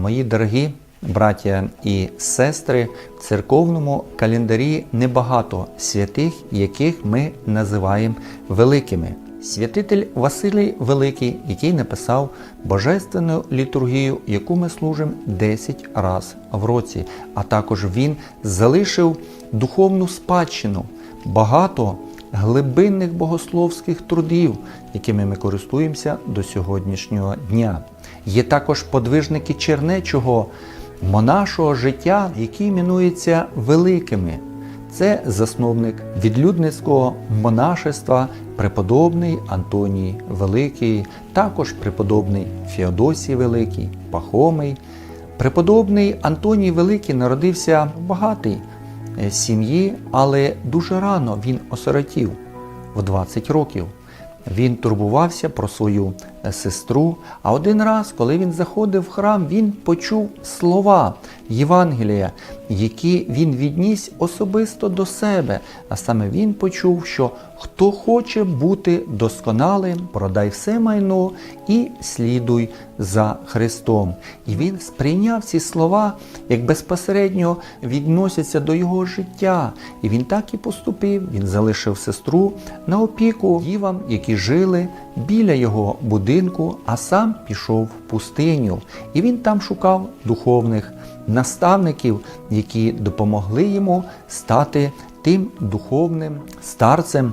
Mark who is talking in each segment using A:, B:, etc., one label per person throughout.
A: Мої дорогі браття і сестри, в церковному календарі небагато святих, яких ми називаємо великими. Святитель Василій Великий, який написав божественну літургію, яку ми служимо 10 разів в році, а також він залишив духовну спадщину, багато глибинних богословських трудів, якими ми користуємося до сьогоднішнього дня. Є також подвижники чернечого монашого життя, які іменуються великими. Це засновник відлюдницького монашества, преподобний Антоній Великий, також преподобний Феодосій Великий, Пахомий. Преподобний Антоній Великий народився е, сім'ї, але дуже рано він осиротів в 20 років. Він турбувався про свою е, сестру. А один раз, коли він заходив в храм, він почув слова Євангелія, які він відніс особисто до себе. А саме він почув, що хто хоче бути досконалим, продай все майно і слідуй за Христом. І він сприйняв ці слова, як безпосередньо відносяться до його життя. І він так і поступив. Він залишив сестру на опіку дівам, які жили біля його будинку, а сам пішов в пустиню. І він там шукав духовних наставників, які допомогли йому стати тим духовним старцем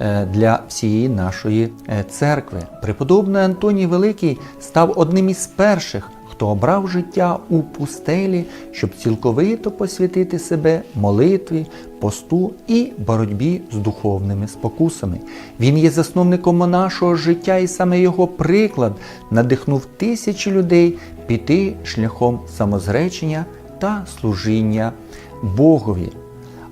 A: е, для всієї нашої е, церкви. Преподобний Антоній Великий став одним із перших, хто обрав життя у пустелі, щоб цілковито посвятити себе молитві, посту і боротьбі з духовними спокусами. Він є засновником монашого життя, і саме його приклад надихнув тисячі людей піти шляхом самозречення та служіння Богові.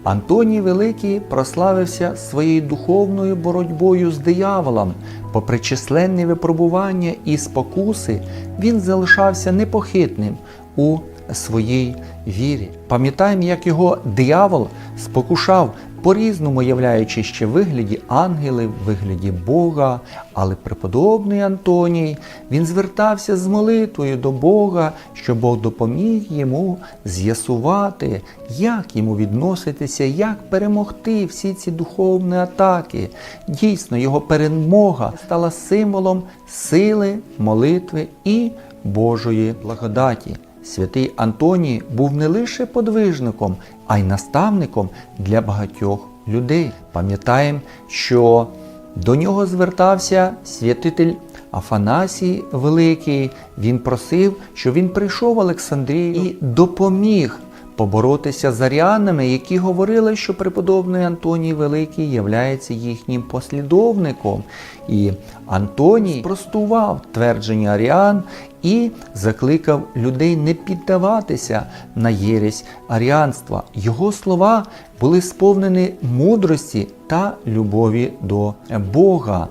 A: Антоній Великий прославився своєю духовною боротьбою з дияволом. Попри численні випробування і спокуси, він залишався непохитним у своїй вірі. Пам'ятаємо, як його диявол спокушав, по-різному являючи ще вигляді ангелів, вигляді Бога, але преподобний Антоній він звертався з молитвою до Бога, щоб Бог допоміг йому з'ясувати, як йому відноситися, як перемогти всі ці духовні атаки. Дійсно, його перемога стала символом сили, молитви і Божої благодаті. Святий Антоній був не лише подвижником, а й наставником для багатьох людей. Пам'ятаємо, що до нього звертався святитель Афанасій Великий. Він просив, щоб він прийшов в Олександрію і допоміг поборотися з аріанами, які говорили, що преподобний Антоній Великий являється їхнім послідовником. І Антоній простував твердження аріан і закликав людей не піддаватися на єресь аріанства. Його слова були сповнені мудрості та любові до Бога.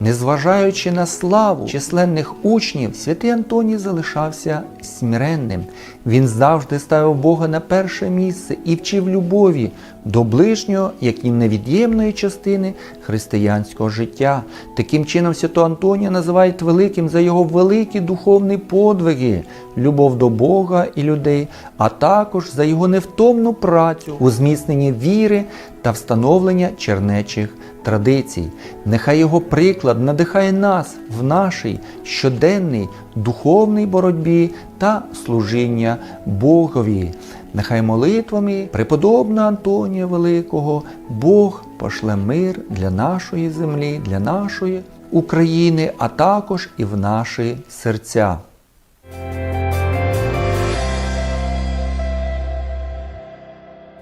A: Незважаючи на славу численних учнів, святий Антоній залишався смиренним. Він завжди ставив Бога на перше місце і вчив любові до ближнього, як і невід'ємної частини християнського життя. Таким чином, свято Антонія називають великим за його великі духовні подвиги, любов до Бога і людей, а також за його невтомну працю у зміцненні віри та встановлення чернечих традицій. Нехай його приклад надихає нас в нашій щоденній духовній боротьбі та служіння Богові. Нехай молитвами преподобного Антонія Великого Бог пошле мир для нашої землі, для нашої України, а також і в наші серця.